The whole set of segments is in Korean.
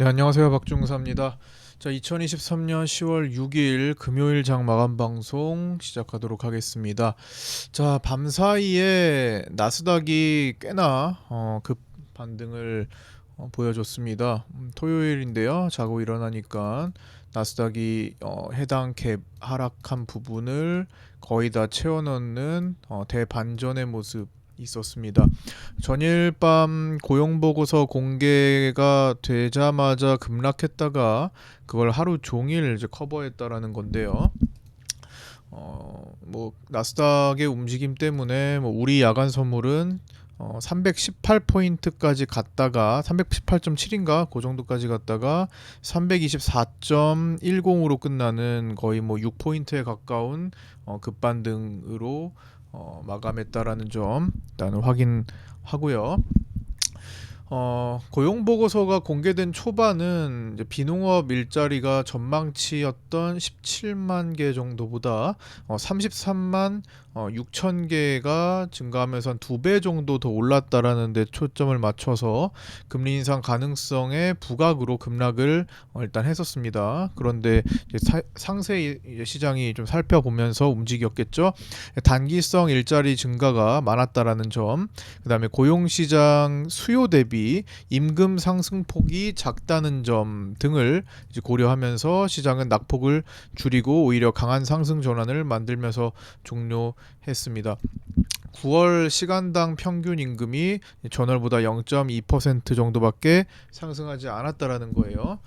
네, 안녕하세요. 박중사입니다. 자, 2023년 10월 6일 금요일 장 마감 방송 시작하도록 하겠습니다. 자, 밤 사이에 나스닥이 꽤나 어, 급 반등을 어, 보여줬습니다. 음, 토요일인데요. 자고 일어나니까 나스닥이 어, 해당 갭 하락한 부분을 거의 다 채워넣는 어, 대반전의 모습 있었습니다. 전일 밤 고용 보고서 공개가 되자마자 급락했다가 그걸 하루 종일 이제 커버했다라는 건데요. 어, 뭐 나스닥의 움직임 때문에 뭐 우리 야간 선물은 어, 318포인트까지 갔다가 318.7인가 그 정도까지 갔다가 324.10으로 끝나는 거의 뭐 6포인트에 가까운 어, 급반등으로 어, 마감했다라는 점 일단 확인하고요. 어, 고용 보고서가 공개된 초반은 이제 비농업 일자리가 전망치였던 17만 개 정도보다 어, 33만 어, 6천 개가 증가하면서 한 두 배 정도 더 올랐다라는 데 초점을 맞춰서 금리 인상 가능성의 부각으로 급락을 어, 일단 했었습니다. 그런데 사, 상세 시장이 좀 살펴보면서 움직였겠죠. 단기성 일자리 증가가 많았다라는 점, 그다음에 고용 시장 수요 대비 임금 상승폭이 작다는 점 등을 고려하면서 시장은 낙폭을 줄이고 오히려 강한 상승 전환을 만들면서 종료했습니다. 9월 시간당 평균 임금이 전월보다 0.2% 정도밖에 상승하지 않았다라는 거예요.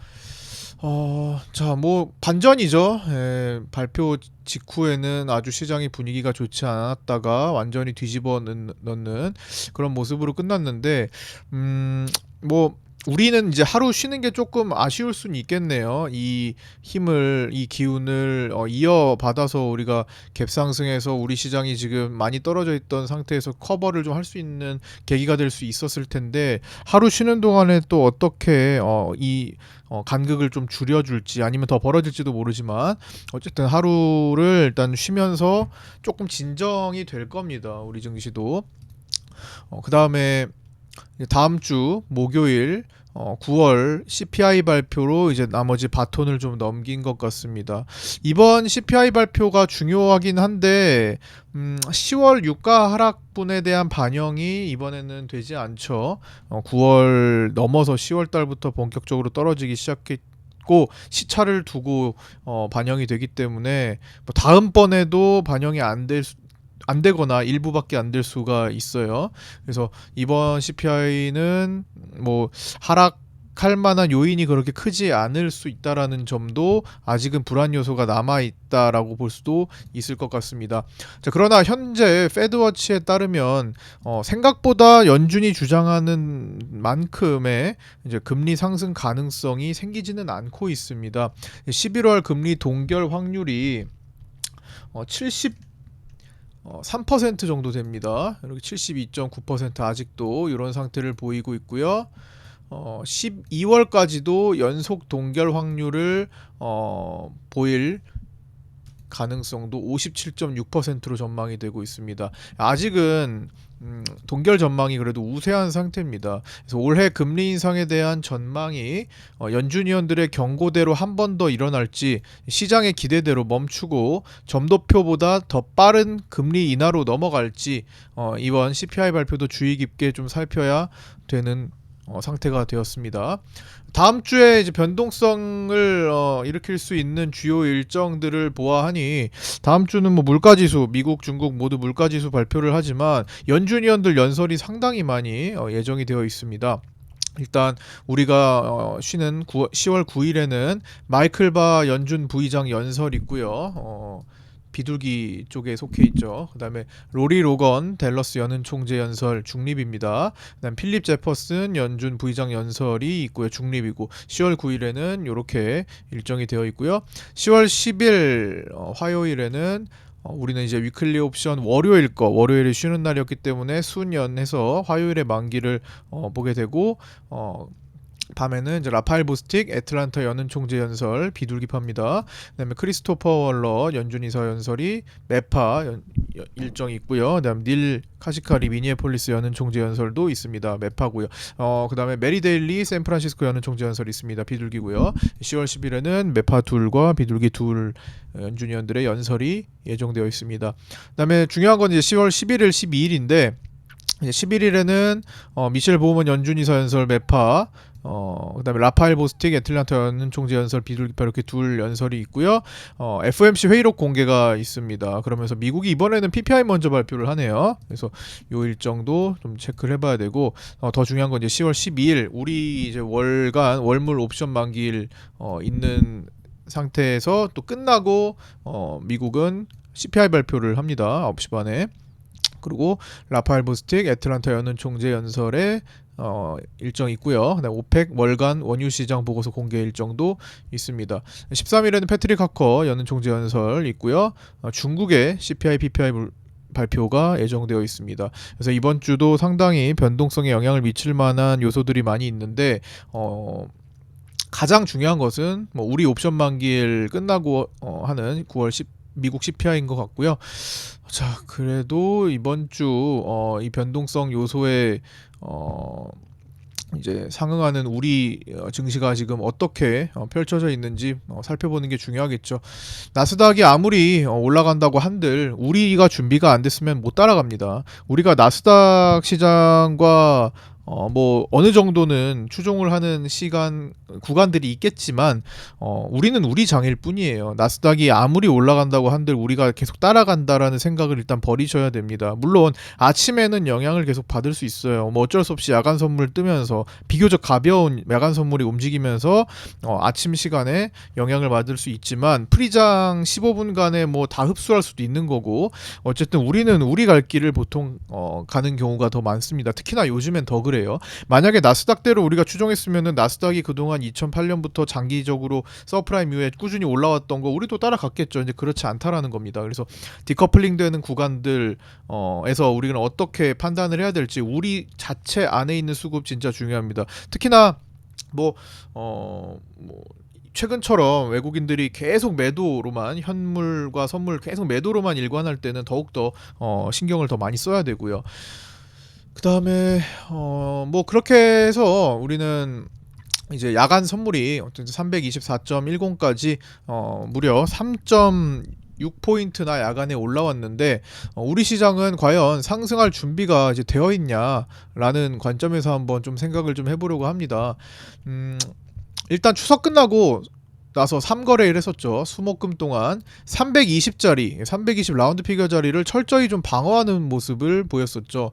어, 자, 뭐 반전이죠. 예, 발표 직후에는 아주 시장의 분위기가 좋지 않았다가 완전히 뒤집어 넣- 넣는 그런 모습으로 끝났는데, 음, 뭐 우리는 이제 하루 쉬는 게 조금 아쉬울 수는 있겠네요. 이 힘을, 이 기운을 어, 이어받아서 우리가 갭 상승해서 우리 시장이 지금 많이 떨어져 있던 상태에서 커버를 좀 할 수 있는 계기가 될 수 있었을 텐데 하루 쉬는 동안에 또 어떻게 어, 이 어, 간극을 좀 줄여줄지 아니면 더 벌어질지도 모르지만 어쨌든 하루를 일단 쉬면서 조금 진정이 될 겁니다. 우리 증시도. 어, 그 다음에 다음 주 목요일 어, 9월 CPI 발표로 이제 나머지 바톤을 좀 넘긴 것 같습니다. 이번 CPI 발표가 중요하긴 한데 음, 10월 유가 하락분에 대한 반영이 이번에는 되지 않죠. 어, 9월 넘어서 10월 달부터 본격적으로 떨어지기 시작했 고 시차를 두고 어, 반영이 되기 때문에 뭐 다음번에도 반영이 안 될 안 되거나 일부밖에 안 될 수가 있어요. 그래서 이번 CPI는 뭐 하락 할 만한 요인이 그렇게 크지 않을 수 있다라는 점도 아직은 불안 요소가 남아 있다라고 볼 수도 있을 것 같습니다. 자, 그러나 현재 페드워치에 따르면 어, 생각보다 연준이 주장하는 만큼의 이제 금리 상승 가능성이 생기지는 않고 있습니다. 11월 금리 동결 확률이 어, 70 어, 3% 정도 됩니다. 이렇게 72.9% 아직도 이런 상태를 보이고 있고요. 어, 12월까지도 연속 동결 확률을 어, 보일 가능성도 57.6%로 전망이 되고 있습니다. 아직은 음, 동결 전망이 그래도 우세한 상태입니다. 그래서 올해 금리 인상에 대한 전망이 어, 연준 위원들의 경고대로 한 번 더 일어날지 시장의 기대대로 멈추고 점도표보다 더 빠른 금리 인하로 넘어갈지 어, 이번 CPI 발표도 주의 깊게 좀 살펴야 되는 어, 상태가 되었습니다. 다음 주에 이제 변동성을 어, 일으킬 수 있는 주요 일정들을 보아하니 다음 주는 뭐 물가지수 미국 중국 모두 물가지수 발표를 하지만 연준 위원들 연설이 상당히 많이 어, 예정이 되어 있습니다. 일단 우리가 어, 쉬는 9, 10월 9일에는 마이클 바 연준 부의장 연설 있고요. 어, 비둘기 쪽에 속해 있죠. 그다음에 로리 로건 댈러스 연은 총재 연설 중립입니다. 그다음 필립 제퍼슨 연준 부의장 연설이 있고요. 중립이고 10월 9일에는 이렇게 일정이 되어 있고요. 10월 10일 어, 화요일에는 어, 우리는 이제 위클리 옵션 월요일 거 월요일이 쉬는 날이었기 때문에 수년해서 화요일에 만기를 어, 보게 되고 어, 밤에는 이제 라파엘 보스틱, 애틀란타 연은 총재 연설 비둘기파입니다. 그다음에 크리스토퍼 월러 연준 이사 연설이 매파 연, 연- 일정이 있고요. 그다음 닐 카시카리 미니애폴리스 연은 총재 연설도 있습니다. 매파고요. 어 그다음에 메리 데일리 샌프란시스코 연은 총재 연설이 있습니다. 비둘기고요. 10월 10일에는 매파 둘과 비둘기 둘 연준 위원들의 연설이 예정되어 있습니다. 그다음에 중요한 건 이제 10월 11일, 12일인데 11일에는 어, 미셸 보우먼 연준이사 연설 매파 어 그다음에 라파엘 보스틱 애틀란타 연은 총재 연설 비둘기파 이렇게 둘 연설이 있고요. 어 FOMC 회의록 공개가 있습니다. 그러면서 미국이 이번에는 PPI 먼저 발표를 하네요. 그래서 요 일정도 좀 체크를 해봐야 되고 어, 더 중요한 건 이제 10월 12일 우리 이제 월간 월물 옵션 만기일 어, 있는 상태에서 또 끝나고 어, 미국은 CPI 발표를 합니다. 9시 반에. 그리고 라파엘 보스틱 애틀란타 연은 총재 연설에 어, 일정 있고요. 그다음에 오펙 월간 원유 시장 보고서 공개 일정도 있습니다. 13일에는 패트릭 하커 연은 총재 연설 있고요. 어, 중국의 CPI, PPI 물- 발표가 예정되어 있습니다. 그래서 이번 주도 상당히 변동성에 영향을 미칠 만한 요소들이 많이 있는데 어, 가장 중요한 것은 뭐 우리 옵션 만기일 끝나고 어, 하는 9월 10 미국 CPI인 것 같고요. 자, 그래도 이번 주 어, 이 변동성 요소에 어, 이제 상응하는 우리 어, 증시가 지금 어떻게 어, 펼쳐져 있는지 어, 살펴보는 게 중요하겠죠. 나스닥이 아무리 어, 올라간다고 한들 우리가 준비가 안 됐으면 못 따라갑니다. 우리가 나스닥 시장과 어, 뭐 어느 정도는 추종을 하는 시간 구간들이 있겠지만 어, 우리는 우리 장일 뿐이에요. 나스닥이 아무리 올라간다고 한들 우리가 계속 따라간다라는 생각을 일단 버리셔야 됩니다. 물론 아침에는 영향을 계속 받을 수 있어요. 뭐 어쩔 수 없이 야간 선물 뜨면서 비교적 가벼운 야간 선물이 움직이면서 어, 아침 시간에 영향을 받을 수 있지만 프리장 15분간에 뭐 다 흡수할 수도 있는 거고 어쨌든 우리는 우리 갈 길을 보통 어, 가는 경우가 더 많습니다. 특히나 요즘엔 더 그래 요. 만약에 나스닥대로 우리가 추정했으면은 나스닥이 그동안 2008년부터 장기적으로 서프라임 이후에 꾸준히 올라왔던 거 우리도 따라갔겠죠. 이제 그렇지 않다라는 겁니다. 그래서 디커플링 되는 구간들 어에서 우리는 어떻게 판단을 해야 될지 우리 자체 안에 있는 수급 진짜 중요합니다. 특히나 뭐 어, 뭐 최근처럼 외국인들이 계속 매도로만 현물과 선물 계속 매도로만 일관할 때는 더욱더 어, 신경을 더 많이 써야 되고요. 그 다음에 어, 뭐 그렇게 해서 우리는 이제 야간 선물이 어쨌든 324.10까지 어, 무려 3.6포인트나 야간에 올라왔는데 어, 우리 시장은 과연 상승할 준비가 이제 되어 있냐라는 관점에서 한번 좀 생각을 좀 해보려고 합니다. 음, 일단 추석 끝나고 나서 3거래일 했었죠. 수목금 동안 320짜리, 320 라운드 피겨 자리를 철저히 좀 방어하는 모습을 보였었죠.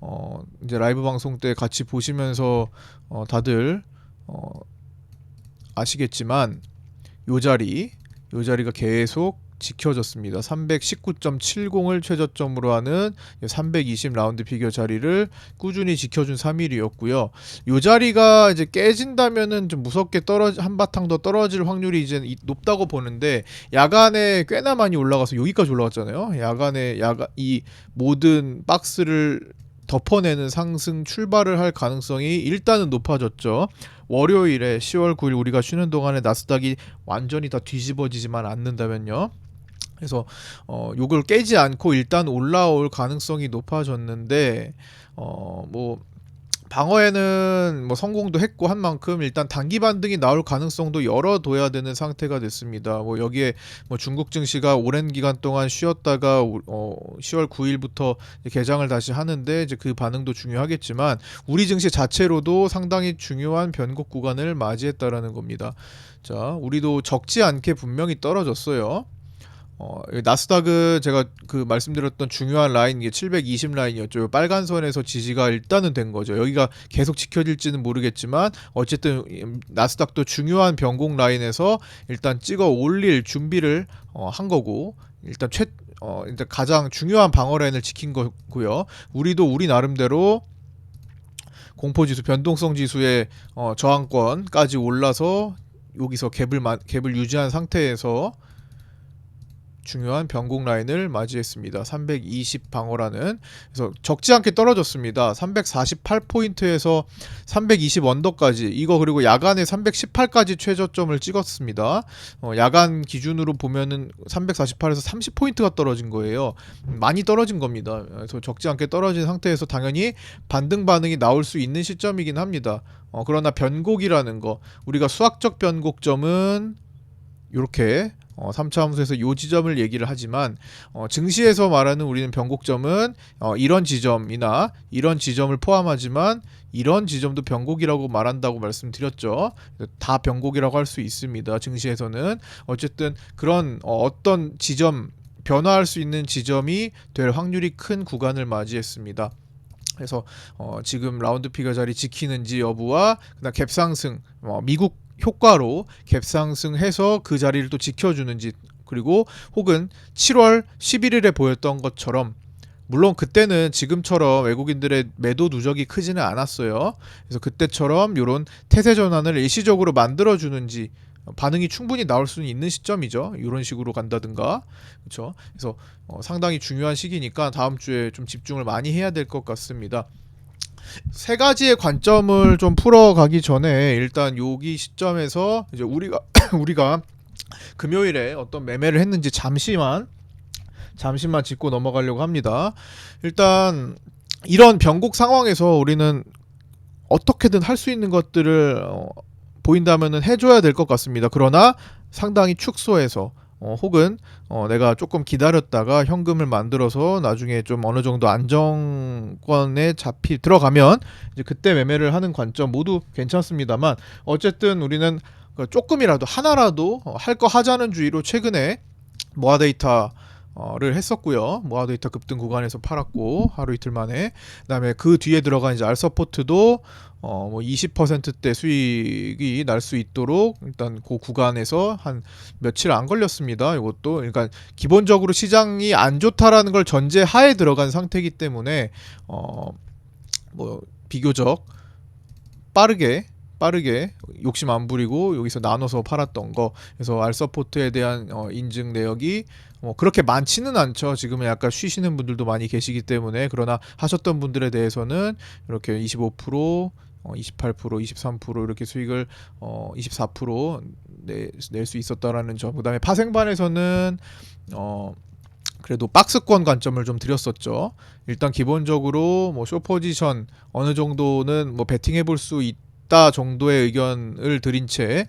어, 이제 라이브 방송 때 같이 보시면서 어, 다들 어, 아시겠지만 요 자리, 요 자리가 계속 지켜졌습니다. 319.70을 최저점으로 하는 320 라운드 피겨 자리를 꾸준히 지켜준 3일이었고요. 요 자리가 이제 깨진다면은 좀 무섭게 떨어지 한바탕 더 떨어질 확률이 이제 이- 높다고 보는데 야간에 꽤나 많이 올라가서 여기까지 올라갔잖아요. 야간에 야간 이 모든 박스를 덮어내는 상승 출발을 할 가능성이 일단은 높아졌죠. 월요일에 10월 9일 우리가 쉬는 동안에 나스닥이 완전히 다 뒤집어지지만 않는다면요. 그래서 어 요걸 깨지 않고 일단 올라올 가능성이 높아졌는데 어 뭐 방어에는 뭐 성공도 했고 한 만큼 일단 단기 반등이 나올 가능성도 열어둬야 되는 상태가 됐습니다. 뭐 여기에 뭐 중국 증시가 오랜 기간 동안 쉬었다가 어 10월 9일부터 개장을 다시 하는데 이제 그 반응도 중요하겠지만 우리 증시 자체로도 상당히 중요한 변곡 구간을 맞이했다라는 겁니다. 자, 우리도 적지 않게 분명히 떨어졌어요. 어, 이 나스닥은 제가 그 말씀드렸던 중요한 라인 이게 720 라인이었죠. 빨간 선에서 지지가 일단은 된 거죠. 여기가 계속 지켜질지는 모르겠지만 어쨌든 이 나스닥도 중요한 변곡 라인에서 일단 찍어 올릴 준비를 어, 한 거고 일단 최 어, 일단 가장 중요한 방어 라인을 지킨 거고요. 우리도 우리 나름대로 공포지수 변동성 지수의 어, 저항권까지 올라서 여기서 갭을 마, 갭을 유지한 상태에서 중요한 변곡 라인을 맞이했습니다. 320 방어라는 그래서 적지 않게 떨어졌습니다. 348 포인트에서 320 언더까지 이거 그리고 야간에 318까지 최저점을 찍었습니다. 어, 야간 기준으로 보면은 348에서 30 포인트가 떨어진 거예요. 많이 떨어진 겁니다. 그래서 적지 않게 떨어진 상태에서 당연히 반등 반응이 나올 수 있는 시점이긴 합니다. 어, 그러나 변곡이라는 거 우리가 수학적 변곡점은 이렇게 어, 3차 함수에서 요 지점을 얘기를 하지만 어, 증시에서 말하는 우리는 변곡점은 어, 이런 지점이나 이런 지점을 포함하지만 이런 지점도 변곡이라고 말한다고 말씀드렸죠. 다 변곡이라고 할 수 있습니다. 증시에서는 어쨌든 그런 어, 어떤 지점 변화할 수 있는 지점이 될 확률이 큰 구간을 맞이했습니다. 그래서 어, 지금 라운드 피가 자리 지키는지 여부와 그다음 갭 상승 어, 미국 효과로 갭 상승해서 그 자리를 또 지켜주는지 그리고 혹은 7월 11일에 보였던 것처럼 물론 그때는 지금처럼 외국인들의 매도 누적이 크지는 않았어요. 그래서 그때처럼 이런 태세 전환을 일시적으로 만들어 주는지 반응이 충분히 나올 수는 있는 시점이죠. 이런 식으로 간다든가, 그렇죠. 그래서 어, 상당히 중요한 시기니까 다음 주에 좀 집중을 많이 해야 될 것 같습니다. 세 가지의 관점을 좀 풀어가기 전에 일단 여기 시점에서 이제 우리가 우리가 금요일에 어떤 매매를 했는지 잠시만 잠시만 짚고 넘어가려고 합니다. 일단 이런 변곡 상황에서 우리는 어떻게든 할 수 있는 것들을 어, 보인다면은 해줘야 될 것 같습니다. 그러나 상당히 축소해서 어, 혹은 어, 내가 조금 기다렸다가 현금을 만들어서 나중에 좀 어느 정도 안정권에 잡히 들어가면 이제 그때 매매를 하는 관점 모두 괜찮습니다만 어쨌든 우리는 그 조금이라도 하나라도 어, 할거 하자는 주의로 최근에 모아 데이터 를 했었고요. 모아 데이터 급등 구간에서 팔았고 하루 이틀 만에 그다음에 그 뒤에 들어간 이제 알서포트도 어 뭐 20%대 수익이 날 수 있도록 일단 그 구간에서 한 며칠 안 걸렸습니다. 이것도 그러니까 기본적으로 시장이 안 좋다라는 걸 전제하에 들어간 상태이기 때문에 어 뭐 비교적 빠르게 빠르게 욕심 안 부리고 여기서 나눠서 팔았던 거 그래서 알서포트에 대한 어, 인증 내역이 뭐 그렇게 많지는 않죠 지금은 약간 쉬시는 분들도 많이 계시기 때문에 그러나 하셨던 분들에 대해서는 이렇게 25% 어, 28%, 23% 이렇게 수익을 어, 24%낼 수 있었다라는 점. 그다음에 파생반에서는 어 그래도 박스권 관점을 좀 드렸었죠. 일단 기본적으로 뭐 쇼포지션 어느 정도는 뭐 베팅해 볼 수 있 다 정도의 의견을 드린 채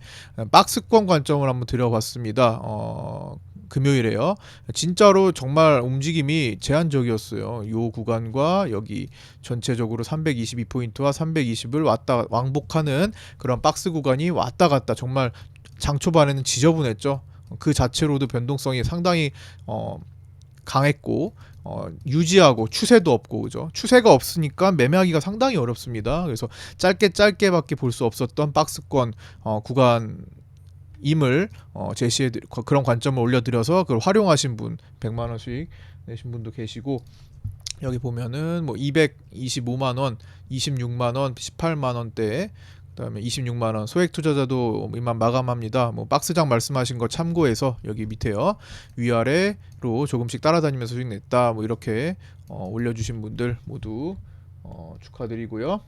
박스권 관점을 한번 드려봤습니다. 어 금요일에요. 진짜로 정말 움직임이 제한적이었어요. 요 구간과 여기 전체적으로 322포인트와 320을 왔다 왕복하는 그런 박스 구간이 왔다 갔다 정말 장 초반에는 지저분했죠. 그 자체로도 변동성이 상당히 어 강했고 어, 유지하고 추세도 없고 그죠? 추세가 없으니까 매매하기가 상당히 어렵습니다. 그래서 짧게 짧게밖에 볼 수 없었던 박스권 어, 구간 임을 어, 제시해 그런 관점을 올려드려서 그걸 활용하신 분 100만 원씩 내신 분도 계시고 여기 보면은 뭐 225만 원, 26만 원, 18만 원대 그다음에 26만 원 소액 투자자도 이만 마감합니다. 뭐 박스장 말씀하신 거 참고해서 여기 밑에요 위아래로 조금씩 따라다니면서 수익 냈다 뭐 이렇게 어, 올려주신 분들 모두 어, 축하드리고요.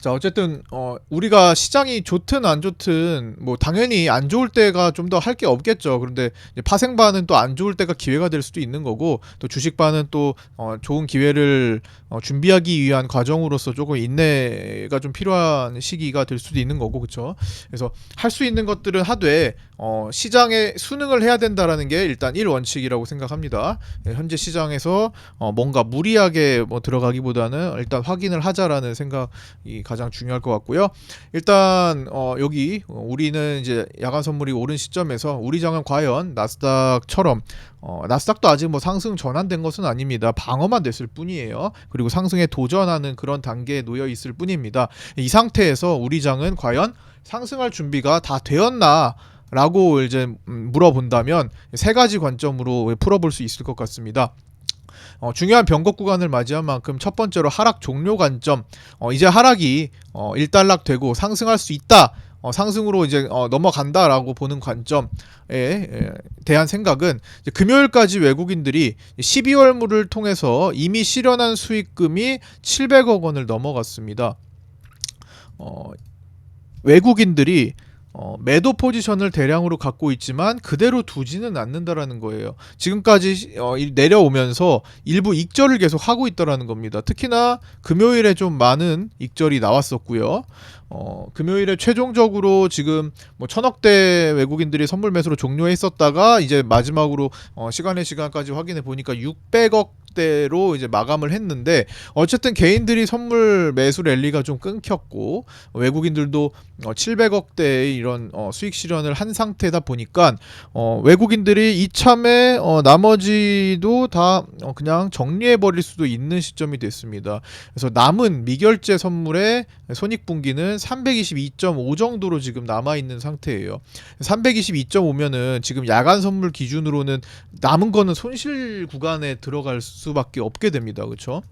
자 어쨌든 어 우리가 시장이 좋든 안 좋든 뭐 당연히 안 좋을 때가 좀 더 할 게 없겠죠. 그런데 이제 파생반은 또 안 좋을 때가 기회가 될 수도 있는 거고 또 주식반은 또 어, 좋은 기회를 어, 준비하기 위한 과정으로서 조금 인내가 좀 필요한 시기가 될 수도 있는 거고 그렇죠. 그래서 할 수 있는 것들은 하되 어, 시장에 수능을 해야 된다라는 게 일단 1원칙이라고 생각합니다. 예, 현재 시장에서 어, 뭔가 무리하게 뭐 들어가기보다는 일단 확인을 하자라는 생각이 가장 중요할 것 같고요. 일단 어, 여기 어, 우리는 이제 야간 선물이 오른 시점에서 우리 장은 과연 나스닥처럼 어, 나스닥도 아직 뭐 상승 전환된 것은 아닙니다. 방어만 됐을 뿐이에요. 그리고 상승에 도전하는 그런 단계에 놓여 있을 뿐입니다. 이 상태에서 우리 장은 과연 상승할 준비가 다 되었나? 라고 이제 음, 물어본다면 세 가지 관점으로 풀어볼 수 있을 것 같습니다. 어, 중요한 변곡 구간을 맞이한 만큼 첫 번째로 하락 종료 관점. 어, 이제 하락이 어, 일단락되고 상승할 수 있다. 어, 상승으로 이제 어, 넘어간다라고 보는 관점에 에, 대한 생각은 금요일까지 외국인들이 12월물을 통해서 이미 실현한 수익금이 700억 원을 넘어갔습니다. 어, 외국인들이 어, 매도 포지션을 대량으로 갖고 있지만 그대로 두지는 않는다라는 거예요. 지금까지 어, 이- 내려오면서 일부 익절을 계속 하고 있다라는 겁니다. 특히나 금요일에 좀 많은 익절이 나왔었고요. 어, 금요일에 최종적으로 지금 뭐 천억대 외국인들이 선물 매수로 종료했었다가 이제 마지막으로 어, 시간의 시간까지 확인해 보니까 600억 대로 이제 마감을 했는데 어쨌든 개인들이 선물 매수 랠리가 좀 끊겼고 외국인들도 어, 700억대의 이런 어, 수익 실현을 한 상태다 보니까 어, 외국인들이 이참에 어, 나머지도 다 어, 그냥 정리해 버릴 수도 있는 시점이 됐습니다. 그래서 남은 미결제 선물의 손익분기는 322.5 정도로 지금 남아 있는 상태예요. 322.5면은 지금 야간 선물 기준으로는 남은 거는 손실 구간에 들어갈 수밖에 없게 됩니다. 그렇죠?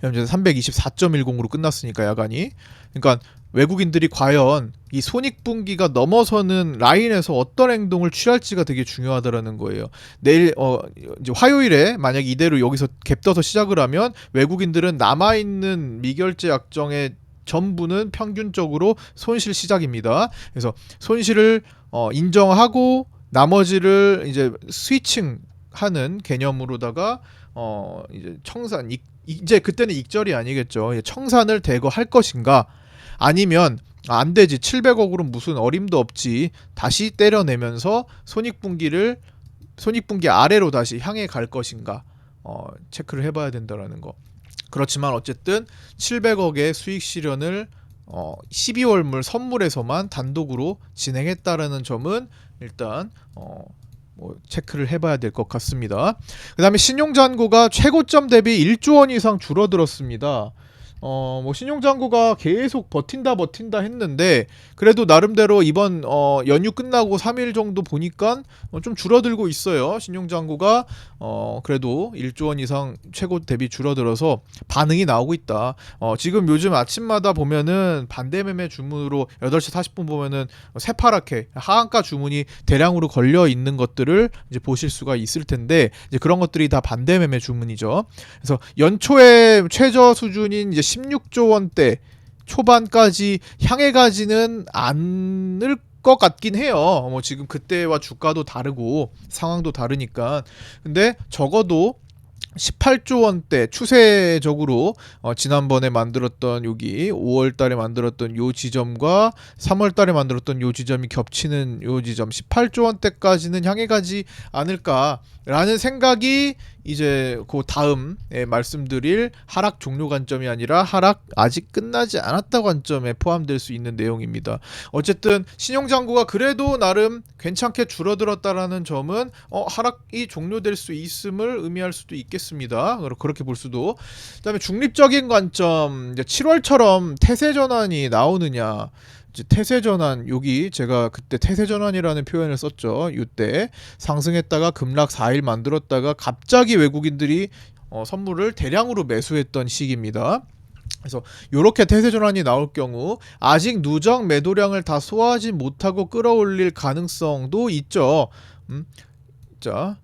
현재 324.10으로 끝났으니까 야간이. 그러니까 외국인들이 과연 이 손익분기가 넘어서는 라인에서 어떤 행동을 취할지가 되게 중요하다라는 거예요. 내일 어 이제 화요일에 만약 이대로 여기서 갭 떠서 시작을 하면 외국인들은 남아 있는 미결제 약정의 전부는 평균적으로 손실 시작입니다. 그래서 손실을 어 인정하고 나머지를 이제 스위칭 하는 개념으로다가 어 이제 청산 익- 이제 그때는 익절이 아니겠죠. 청산을 대거 할 것인가 아니면 아, 안 되지 700억으로 무슨 어림도 없지 다시 때려내면서 손익분기를 손익분기 아래로 다시 향해 갈 것인가 어, 체크를 해봐야 된다라는 거. 그렇지만 어쨌든 700억의 수익 실현을 어, 12월물 선물에서만 단독으로 진행했다라는 점은 일단 어, 뭐 체크를 해봐야 될 것 같습니다. 그 다음에 신용잔고가 최고점 대비 1조 원 이상 줄어들었습니다. 어, 뭐 신용잔고가 계속 버틴다 버틴다 했는데 그래도 나름대로 이번 어, 연휴 끝나고 3일 정도 보니까 어, 좀 줄어들고 있어요. 신용잔고가 어, 그래도 1조 원 이상 최고 대비 줄어들어서 반응이 나오고 있다. 어, 지금 요즘 아침마다 보면은 반대 매매 주문으로 8시 40분 보면은 새파랗게 하한가 주문이 대량으로 걸려 있는 것들을 이제 보실 수가 있을 텐데 이제 그런 것들이 다 반대 매매 주문이죠. 그래서 연초에 최저 수준인 이제 16조 원대 초반까지 향해 가지는 않을 것 같긴 해요. 뭐 지금 그때와 주가도 다르고 상황도 다르니까. 근데 적어도 18조 원대 추세적으로 어, 지난번에 만들었던 여기 5월 달에 만들었던 요 지점과 3월 달에 만들었던 요 지점이 겹치는 요 지점 18조 원대까지는 향해 가지 않을까라는 생각이 이제 그 다음에 말씀드릴 하락 종료 관점이 아니라 하락 아직 끝나지 않았다 관점에 포함될 수 있는 내용입니다. 어쨌든 신용장고가 그래도 나름 괜찮게 줄어들었다라는 점은 어, 하락이 종료될 수 있음을 의미할 수도 있겠습니다. 그렇게 볼 수도. 그다음에 중립적인 관점, 이제 7월처럼 태세 전환이 나오느냐. 태세 전환 여기 제가 그때 태세 전환이라는 표현을 썼죠. 이때 상승했다가 급락 4일 만들었다가 갑자기 외국인들이 어, 선물을 대량으로 매수했던 시기입니다. 그래서 이렇게 태세 전환이 나올 경우 아직 누적 매도량을 다 소화하지 못하고 끌어올릴 가능성도 있죠. 음, 자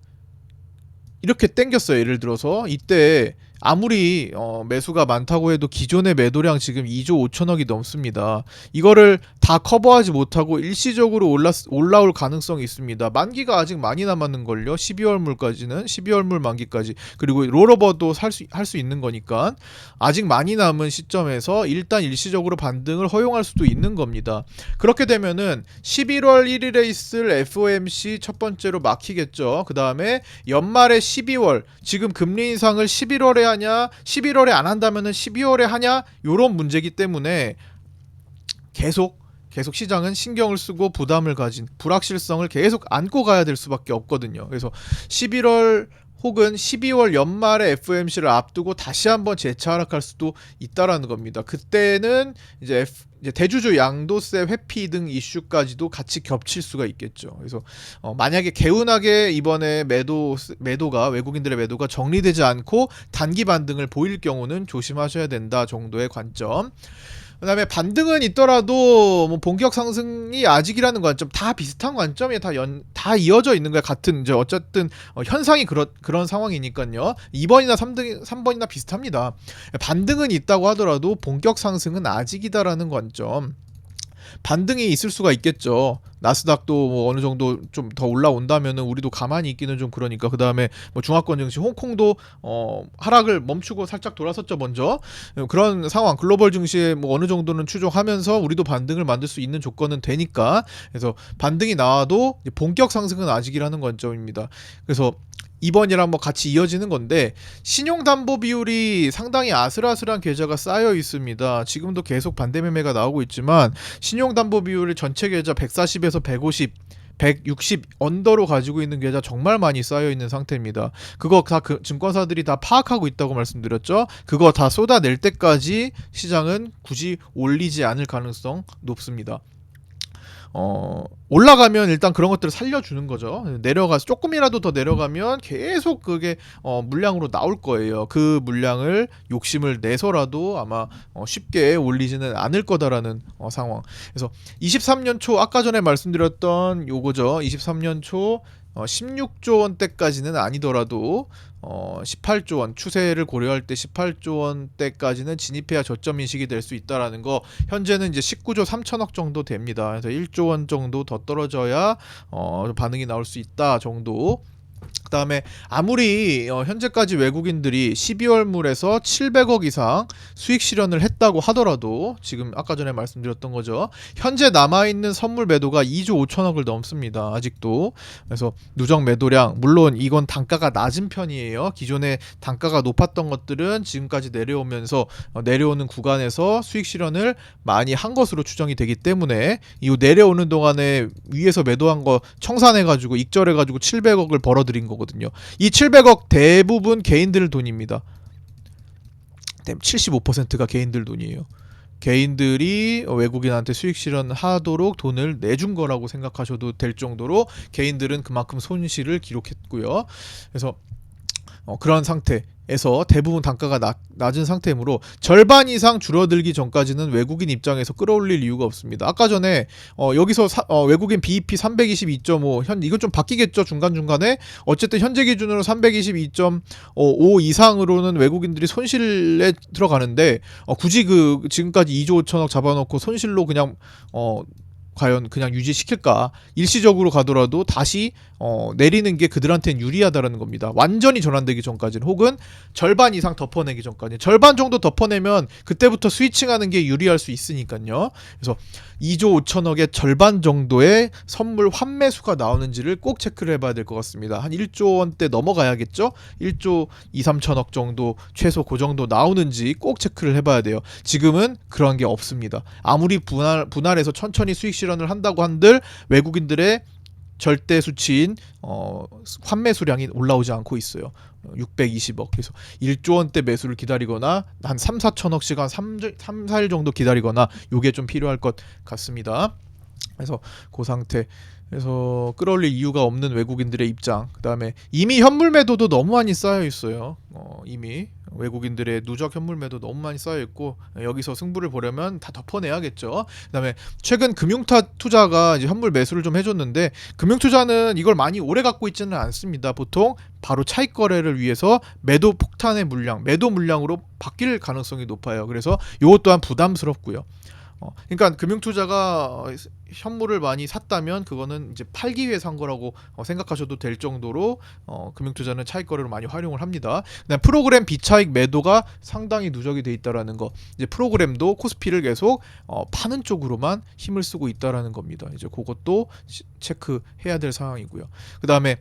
이렇게 땡겼어요. 예를 들어서 이때 아무리 어, 매수가 많다고 해도 기존의 매도량 지금 2조 5천억이 넘습니다. 이거를 다 커버하지 못하고 일시적으로 올라 올라올 가능성이 있습니다. 만기가 아직 많이 남았는 걸요. 12월 물까지는 12월 물 만기까지 그리고 롤오버도 살수 할 수 있는 거니까 아직 많이 남은 시점에서 일단 일시적으로 반등을 허용할 수도 있는 겁니다. 그렇게 되면은 11월 1일에 있을 FOMC 첫 번째로 막히겠죠. 그 다음에 연말에 12월 지금 금리 인상을 11월에 하냐 11월에 안 한다면은 12월에 하냐 요런 문제기 때문에 계속 계속 시장은 신경을 쓰고 부담을 가진 불확실성을 계속 안고 가야 될 수밖에 없거든요. 그래서 11월 혹은 12월 연말에 FOMC를 앞두고 다시 한번 재차 하락할 수도 있다라는 겁니다. 그때는 이제, F- 이제 대주주 양도세 회피 등 이슈까지도 같이 겹칠 수가 있겠죠. 그래서 어, 만약에 개운하게 이번에 매도 매도가 외국인들의 매도가 정리되지 않고 단기 반등을 보일 경우는 조심하셔야 된다 정도의 관점. 그다음에 반등은 있더라도 뭐 본격 상승이 아직이라는 관점 다 비슷한 관점이 다연다 이어져 있는 거야 같은 이제 어쨌든 어, 현상이 그런 그런 상황이니까요. 2번이나 3등 3번이나 비슷합니다. 반등은 있다고 하더라도 본격 상승은 아직이다라는 관점. 반등이 있을 수가 있겠죠. 나스닥도 뭐 어느 정도 좀 더 올라온다면은 우리도 가만히 있기는 좀 그러니까 그 다음에 뭐 중화권 증시 홍콩도 어 하락을 멈추고 살짝 돌아섰죠 먼저 그런 상황 글로벌 증시에 뭐 어느 정도는 추종하면서 우리도 반등을 만들 수 있는 조건은 되니까 그래서 반등이 나와도 본격 상승은 아직이라는 관점입니다. 그래서 2번이랑 뭐 같이 이어지는 건데 신용담보 비율이 상당히 아슬아슬한 계좌가 쌓여 있습니다. 지금도 계속 반대 매매가 나오고 있지만 신용담보 비율이 전체 계좌 140에서 150 160 언더로 가지고 있는 계좌 정말 많이 쌓여 있는 상태입니다. 그거 다 그 증권사들이 다 파악하고 있다고 말씀드렸죠. 그거 다 쏟아낼 때까지 시장은 굳이 올리지 않을 가능성 높습니다. 어 올라가면 일단 그런 것들을 살려주는 거죠. 내려가서 조금이라도 더 내려가면 계속 그게 어 물량으로 나올 거예요. 그 물량을 욕심을 내서라도 아마 어 쉽게 올리지는 않을 거다라는 어 상황. 그래서 23년 초 아까 전에 말씀드렸던 요거죠. 23년 초 어, 16조 원대까지는 아니더라도 어, 18조 원 추세를 고려할 때 18조 원대까지는 진입해야 저점 인식이 될 수 있다라는 거 현재는 이제 19조 3천억 정도 됩니다. 그래서 1조 원 정도 더 떨어져야 어, 반응이 나올 수 있다 정도 그다음에 아무리 어, 현재까지 외국인들이 12월 물에서 700억 이상 수익 실현을 했다고 하더라도 지금 아까 전에 말씀드렸던 거죠. 현재 남아 있는 선물 매도가 2조 5천억을 넘습니다. 아직도. 그래서 누적 매도량 물론 이건 단가가 낮은 편이에요. 기존에 단가가 높았던 것들은 지금까지 내려오면서 어, 내려오는 구간에서 수익 실현을 많이 한 것으로 추정이 되기 때문에 이 내려오는 동안에 위에서 매도한 거 청산해 가지고 익절해 가지고 700억을 벌어 들인 거 거든요. 이 700억 대부분 개인들 돈입니다. 75%가 개인들 돈이에요. 개인들이 외국인한테 수익 실현하도록 돈을 내준 거라고 생각하셔도 될 정도로 개인들은 그만큼 손실을 기록했고요. 그래서 어, 그런 상태에서 대부분 단가가 낮, 낮은 상태이므로 절반 이상 줄어들기 전까지는 외국인 입장에서 끌어올릴 이유가 없습니다. 아까 전에 어, 여기서 사, 어, 외국인 BEP 322.5 현 이건 좀 바뀌겠죠 중간 중간에 어쨌든 현재 기준으로 322.5 이상으로는 외국인들이 손실에 들어가는데 어, 굳이 그 지금까지 2조 5천억 잡아놓고 손실로 그냥 어 과연 그냥 유지시킬까 일시적으로 가더라도 다시 어, 내리는 게 그들한테는 유리하다라는 겁니다. 완전히 전환되기 전까지는 혹은 절반 이상 덮어내기 전까지 절반 정도 덮어내면 그때부터 스위칭하는 게 유리할 수 있으니까요. 그래서 2조 5천억의 절반 정도의 선물 환매수가 나오는지를 꼭 체크를 해봐야 될 것 같습니다. 한 1조 원대 넘어가야겠죠? 1조 2, 3천억 정도 최소 그 정도 나오는지 꼭 체크를 해봐야 돼요. 지금은 그런 게 없습니다. 아무리 분할 분할해서 천천히 수익 실현을 한다고 한들 외국인들의 절대 수치인 어, 환매 수량이 올라오지 않고 있어요. 620억. 그래서 1조 원대 매수를 기다리거나 한 3, 4천억씩 한 3, 3, 4일 정도 기다리거나 요게 좀 필요할 것 같습니다. 그래서 그 상태 그래서 끌어올릴 이유가 없는 외국인들의 입장 그다음에 이미 현물 매도도 너무 많이 쌓여 있어요 어, 이미 외국인들의 누적 현물 매도 너무 많이 쌓여 있고 여기서 승부를 보려면 다 덮어내야겠죠. 그다음에 최근 금융타 투자가 이제 현물 매수를 좀 해줬는데 금융 투자는 이걸 많이 오래 갖고 있지는 않습니다. 보통 바로 차익 거래를 위해서 매도 폭탄의 물량 매도 물량으로 바뀔 가능성이 높아요. 그래서 이것 또한 부담스럽고요. 어, 그러니까 금융 투자가 현물을 많이 샀다면 그거는 이제 팔기 위해 산 거라고 어, 생각하셔도 될 정도로 어, 금융투자는 차익 거래로 많이 활용을 합니다. 그다음 프로그램 비차익 매도가 상당히 누적이 돼 있다라는 거. 이제 프로그램도 코스피를 계속 어, 파는 쪽으로만 힘을 쓰고 있다라는 겁니다. 이제 그것도 시, 체크해야 될 상황이고요. 그다음에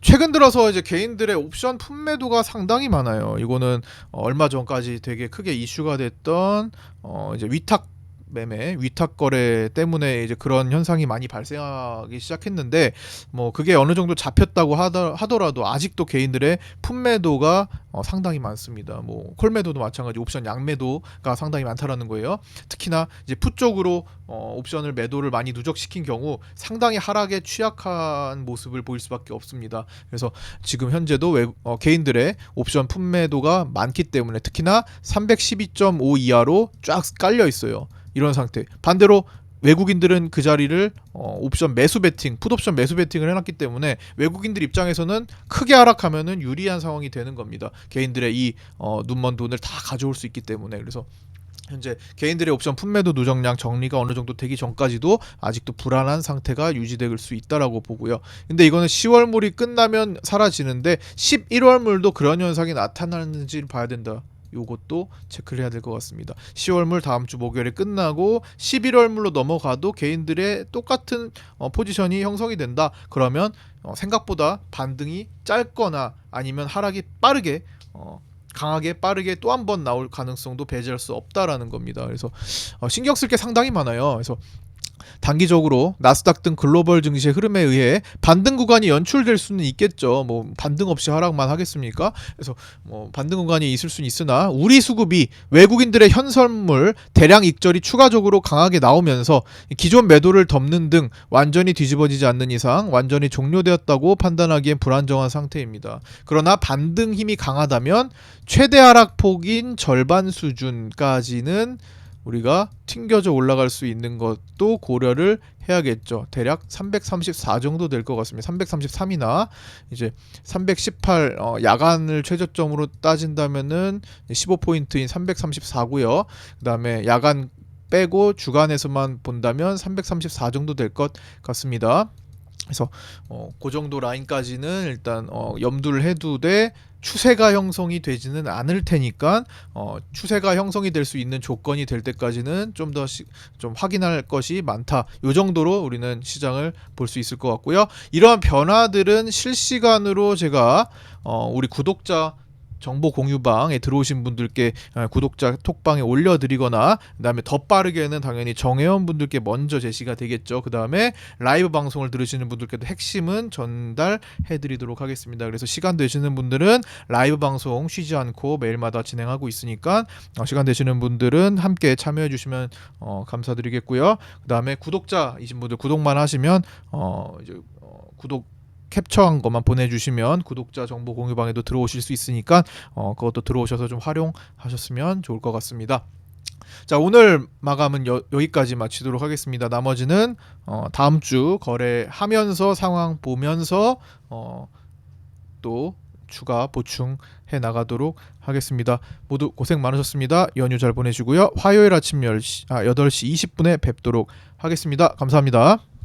최근 들어서 이제 개인들의 옵션 품매도가 상당히 많아요. 이거는 어, 얼마 전까지 되게 크게 이슈가 됐던 어, 이제 위탁 매매, 위탁 거래 때문에 이제 그런 현상이 많이 발생하기 시작했는데 뭐 그게 어느 정도 잡혔다고 하더, 하더라도 아직도 개인들의 품매도가 어, 상당히 많습니다. 뭐 콜매도도 마찬가지, 옵션 양매도가 상당히 많다라는 거예요. 특히나 이제 풋 쪽으로 어, 옵션을 매도를 많이 누적시킨 경우 상당히 하락에 취약한 모습을 보일 수밖에 없습니다. 그래서 지금 현재도 외, 어, 개인들의 옵션 품매도가 많기 때문에 특히나 312.5 이하로 쫙 깔려 있어요. 이런 상태. 반대로 외국인들은 그 자리를 어, 옵션 매수 베팅, 풋옵션 매수 베팅을 해놨기 때문에 외국인들 입장에서는 크게 하락하면은 유리한 상황이 되는 겁니다. 개인들의 이 어, 눈먼 돈을 다 가져올 수 있기 때문에 그래서 현재 개인들의 옵션 품매도 누적량 정리가 어느 정도 되기 전까지도 아직도 불안한 상태가 유지될 수 있다라고 보고요. 근데 이거는 10월물이 끝나면 사라지는데 11월물도 그런 현상이 나타나는지를 봐야 된다. 요것도 체크를 해야 될 것 같습니다. 10월물 다음 주 목요일에 끝나고 11월물로 넘어가도 개인들의 똑같은 어, 포지션이 형성이 된다. 그러면 어, 생각보다 반등이 짧거나 아니면 하락이 빠르게 어, 강하게 빠르게 또 한 번 나올 가능성도 배제할 수 없다라는 겁니다. 그래서 어, 신경 쓸 게 상당히 많아요. 그래서 단기적으로 나스닥 등 글로벌 증시의 흐름에 의해 반등 구간이 연출될 수는 있겠죠. 뭐 반등 없이 하락만 하겠습니까? 그래서 뭐 반등 구간이 있을 수는 있으나 우리 수급이 외국인들의 현선물 대량 익절이 추가적으로 강하게 나오면서 기존 매도를 덮는 등 완전히 뒤집어지지 않는 이상 완전히 종료되었다고 판단하기엔 불안정한 상태입니다. 그러나 반등 힘이 강하다면 최대 하락폭인 절반 수준까지는 우리가 튕겨져 올라갈 수 있는 것도 고려를 해야겠죠. 대략 334 정도 될 것 같습니다. 333이나 이제 318 어, 야간을 최저점으로 따진다면은 15포인트인 334고요. 그다음에 야간 빼고 주간에서만 본다면 334 정도 될 것 같습니다. 그래서 어, 그 정도 라인까지는 일단 어, 염두를 해두되 추세가 형성이 되지는 않을 테니까 어, 추세가 형성이 될 수 있는 조건이 될 때까지는 좀 더좀 확인할 것이 많다. 요 정도로 우리는 시장을 볼 수 있을 것 같고요. 이러한 변화들은 실시간으로 제가 어, 우리 구독자 정보 공유방에 들어오신 분들께 어, 구독자 톡방에 올려드리거나 그다음에 더 빠르게는 당연히 정회원 분들께 먼저 제시가 되겠죠. 그다음에 라이브 방송을 들으시는 분들께도 핵심은 전달해드리도록 하겠습니다. 그래서 시간 되시는 분들은 라이브 방송 쉬지 않고 매일마다 진행하고 있으니까 어, 시간 되시는 분들은 함께 참여해 주시면 어, 감사드리겠고요. 그다음에 구독자이신 분들 구독만 하시면 어, 구독 캡처한 것만 보내주시면 구독자 정보 공유방에도 들어오실 수 있으니까 어, 그것도 들어오셔서 좀 활용하셨으면 좋을 것 같습니다. 자 오늘 마감은 여, 여기까지 마치도록 하겠습니다. 나머지는 어, 다음 주 거래하면서 상황 보면서 어, 또 추가 보충해 나가도록 하겠습니다. 모두 고생 많으셨습니다. 연휴 잘 보내시고요. 화요일 아침 10시, 아, 8시 20분에 뵙도록 하겠습니다. 감사합니다.